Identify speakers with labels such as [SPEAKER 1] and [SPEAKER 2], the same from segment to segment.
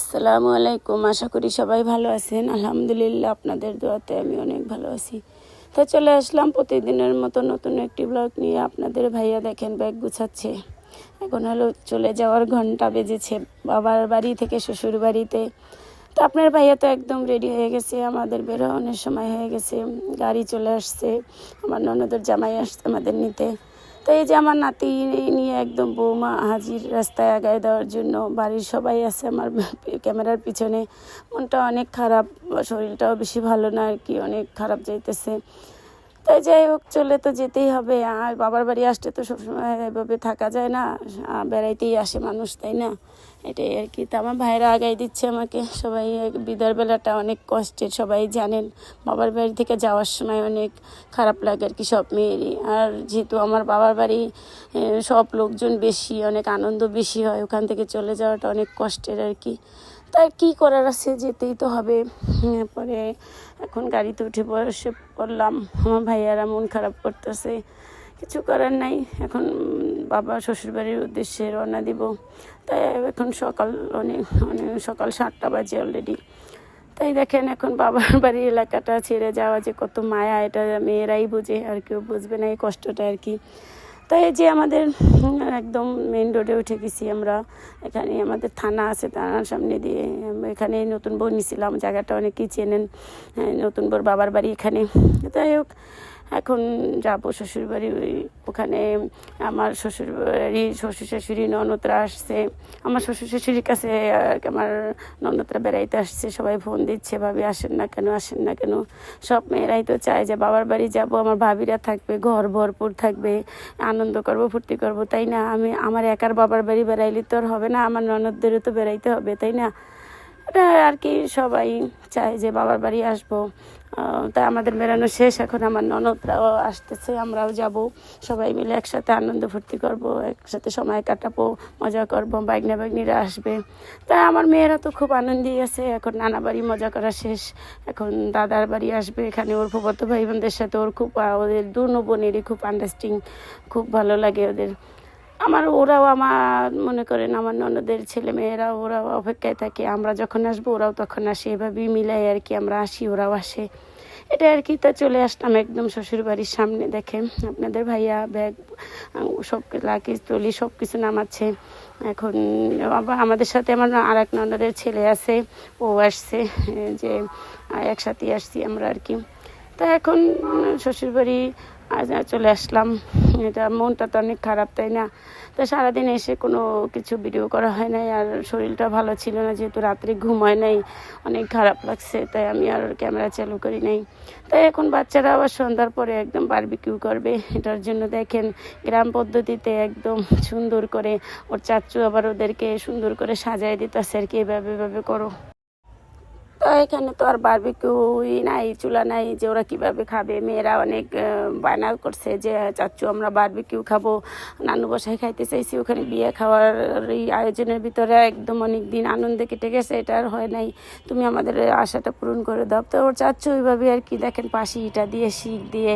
[SPEAKER 1] আসসালামু আলাইকুম। আশা করি সবাই ভালো আছেন। আলহামদুলিল্লাহ আপনাদের দোয়াতে আমি অনেক ভালো আছি। তো চলে আসলাম প্রতিদিনের মতো নতুন একটি ব্লগ নিয়ে। আপনাদের ভাইয়া দেখেন ব্যাগ গুছাচ্ছে। এখন হলো চলে যাওয়ার ঘণ্টা বেজেছে। বাবার বাড়ি থেকে শ্বশুর বাড়িতে। তো আপনার ভাইয়া তো একদম রেডি হয়ে গেছে। আমাদের বেরোনোর সময় হয়ে গেছে। গাড়ি চলে আসছে। আমার ননদের জামাই আসছে আমাদের নিতে। তো এই যে আমার নাতি নিয়ে একদম বৌমা হাজির রাস্তায় আগায় দেওয়ার জন্য, বাড়ির সবাই আছে আমার ক্যামেরার পিছনে। মনটা অনেক খারাপ, শরীরটাও বেশি ভালো না, আর কি, অনেক খারাপ যাইতেছে। তাই যাই হোক, চলে তো যেতেই হবে। আর বাবার বাড়ি আসতে তো সবসময় এভাবে থাকা যায় না। বেড়াইতেই আসে মানুষ, তাই না? এটাই আর কি। তো আমার ভাইরা আগাই দিচ্ছে আমাকে। সবাই বিদার বেলাটা অনেক কষ্টের, সবাই জানেন। বাবার বাড়ি থেকে যাওয়ার সময় অনেক খারাপ লাগে আর কি সব মেয়েরই। আর যেহেতু আমার বাবার বাড়ি সব লোকজন বেশি, অনেক আনন্দ বেশি হয়, ওখান থেকে চলে যাওয়াটা অনেক কষ্টের আর কি। তাই কি করার আছে? যেতেই তো হবে। পরে এখন গাড়িতে উঠে বসে পড়লাম। আমার ভাইয়ারা মন খারাপ করতেছে। কিছু করার নাই। এখন বাবা শ্বশুরবাড়ির উদ্দেশ্যে রওনা দিব। তাই এখন সকাল অনেক অনেক সকাল সাতটা বাজে অলরেডি তাই দেখেন এখন বাবার বাড়ির এলাকাটা ছেড়ে যাওয়া যে কত মায়া। এটা মেয়েরাই বোঝে। আর কেউ বুঝবে না এই কষ্টটা আর কি। তাই যে আমাদের একদম মেন রোডে উঠে গেছি আমরা। এখানে আমাদের থানা আছে থানার সামনে দিয়ে এখানে নতুন বউ নিছিলাম জায়গাটা অনেকেই চেনেন। হ্যাঁ, নতুন বউর বাবার বাড়ি এখানে। যাই হোক এখন যাব শ্বশুরবাড়ি ওখানে আমার শ্বশুরবাড়ি শ্বশুর শাশুড়ি, ননদরা আসছে। আমার শ্বশুর শাশুড়ির কাছে আমার ননদরা বেড়াইতে আসছে, সবাই ফোন দিচ্ছে, ভাবি, আসেন না কেন, আসেন না কেন? সব মেয়েরাই তো চায় যে, বাবার বাড়ি যাব, আমার ভাবিরা থাকবে, ঘর ভরপুর থাকবে, আনন্দ করব, ফুর্তি করব, তাই না? আমি, আমার একার বাবার বাড়ি বেড়াইলে তো আর হবে না, আমার ননদদেরও তো বেড়াইতে হবে, তাই না? এটা আর কি সবাই চায় যে, বাবার বাড়ি আসব। তাই আমাদের বেড়ানো শেষ, এখন আমার ননদরাও আসতেছে, আমরাও যাব। সবাই মিলে একসাথে আনন্দ ফুর্তি করব, একসাথে সময় কাটাবো, মজা করব বাইগনা বাইগনিরা আসবে। তাই আমার মেয়েরা তো খুব আনন্দেই আছে, এখন নানা বাড়ি মজা করা শেষ। এখন দাদার বাড়ি আসবে, এখানে ওর ফুফতো ভাই বোনদের সাথে ওর খুব, ওদের দু বোনেরই খুব আন্ডারস্টিং খুব ভালো লাগে ওদের। আমার, ওরাও আমার, মনে করেন আমার ননদের ছেলে মেয়েরা ওরাও অপেক্ষায় থাকে, আমরা যখন আসব ওরাও তখন আসে, এভাবেই মিলাই আর কি, আমরা আসি, ওরাও আসে। এটা আর কি, তা চলে আসলাম একদম শ্বশুর বাড়ির সামনে দেখে আপনাদের ভাইয়া ব্যাগ সব লাকি তলি সব কিছু নামাচ্ছে। এখন আবার আমাদের সাথে আমার আর এক নন্দাদের ছেলে আছে, ও আসছে, যে একসাথে আসছি আমরা আর কি। তা এখন শ্বশুরবাড়ি আজ চলে আসলাম। এটা মনটা তো অনেক খারাপ, তাই না? তা সারাদিন এসে কোনো কিছু ভিডিও করা হয় নাই আর শরীরটা ভালো ছিল না, যেহেতু রাত্রে ঘুম হয় নাই, অনেক খারাপ লাগছে, তাই আমি আর ক্যামেরা চালু করি নাই। তাই এখন বাচ্চারা আবার সন্ধ্যার পরে একদম বারবিকিউ করবে, এটার জন্য দেখেন গ্রাম পদ্ধতিতে একদম সুন্দর করে ওর চাচু আবার ওদেরকে সুন্দর করে সাজায় দিতেছে আর কি, এভাবে এভাবে করো। এখানে তো আর বারবিকিউই নাই, চুলা নাই যে ওরা কীভাবে খাবে। মেয়েরা অনেক বায়না করছে যে চাচ্চু আমরা বারবিকিউ খাব। নানু বসাই খাইতে চাইছি, ওখানে বিয়ে খাওয়ার এই আয়োজনের ভিতরে একদম অনেক দিন আনন্দে কেটে গেছে, এটা আর হয় নাই। তুমি আমাদের আশাটা পূরণ করে দাও। তো ওর চাচ্চু ওইভাবে আর কি, দেখেন পাশি ইটা দিয়ে, শিক দিয়ে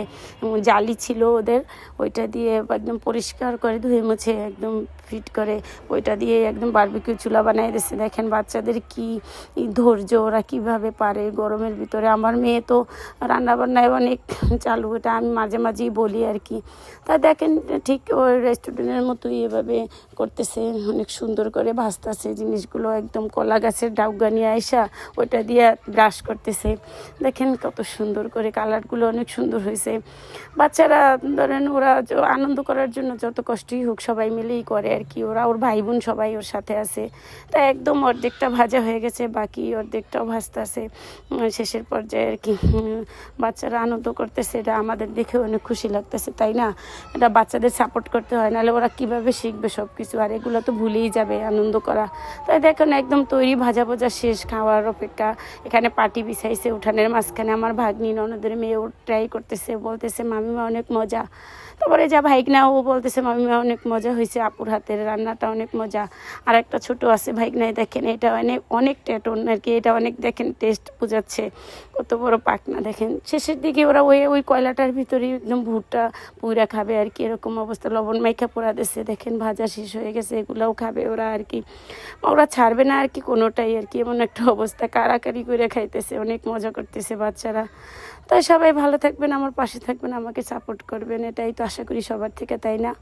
[SPEAKER 1] জালি ছিল ওদের, ওইটা দিয়ে একদম পরিষ্কার করে ধুয়ে মুছে একদম ফিট করে, ওইটা দিয়ে একদম বারবিকিউ চুলা বানাই দিচ্ছে দেখেন বাচ্চাদের কি ধৈর্য, ওরা কীভাবে পারে, গরমের ভিতরে। আমার মেয়ে তো রান্নাবান্নায় অনেক চালু, এটা আমি মাঝে মাঝেই বলি আর কি। তা দেখেন, ঠিক ওই রেস্টুরেন্টের মতোই এভাবে করতেছে, অনেক সুন্দর করে ভাজতেছে জিনিসগুলো, একদম কলা গাছের ডাউগা নিয়ে আইসা ওইটা দিয়ে ব্রাশ করতেছে। দেখেন কত সুন্দর করে কালারগুলো অনেক সুন্দর হয়েছে। বাচ্চারা, ধরেন ওরা আনন্দ করার জন্য যত কষ্টই হোক সবাই মিলেই করে আর কি। ওরা, ওর ভাই বোন সবাই ওর সাথে আছে। তা একদম অর্ধেকটা ভাজা হয়ে গেছে, বাকি অর্ধেকটাও ভাজতে আছে শেষের পর্যায়ে আর কি বাচ্চারা আনন্দ করতেছে, এটা আমাদের দেখে অনেক খুশি লাগতেছে, তাই না? এটা বাচ্চাদের সাপোর্ট করতে হয়, নাহলে ওরা কীভাবে শিখবে সব কিছু আর এগুলো তো ভুলেই যাবে আনন্দ করা। তাই দেখুন, একদম তৈরি ভাজা ভাজা শেষ খাওয়ার অপেক্ষা। এখানে পাটি বিছাইছে, উঠানের মাঝখানে আমার ভাগ্নি ননদের মেয়েও ট্রাই করতেছে, বলতেছে, মামিমা, অনেক মজা। তারপরে যা ভাইকনা ও বলতেছে মামিমা অনেক মজা হয়েছে, আপুর হাতের রান্নাটা অনেক মজা। আর একটা ছোটো আছে ভাইকনাই দেখেন, এটা অনেক অনেক টেটন আর কি, এটা অনেক, দেখেন টেস্ট বোঝাচ্ছে। কত বড় পাকনা দেখেন। শেষের দিকে ওরা ওই ওই কয়লাটার ভিতরে একদম ভুট্টা পুরা খাবে, আর কি, এরকম অবস্থা। লবণ মাইখা পোড়া দিচ্ছে দেখেন, ভাজা শেষ হয়ে গেছে, এগুলাও খাবে ওরা, আর কি। ওরা ছাড়বে না, আর কি, কোনোটাই, আর কি, এমন একটা অবস্থা। কারাকারি করে খাইতেছে, অনেক মজা করতেছে বাচ্চারা। তাই সবাই ভালো থাকবেন, আমার পাশে থাকবেন, আমাকে সাপোর্ট করবেন, এটাই তো আশা করি সবার থেকে তাই না?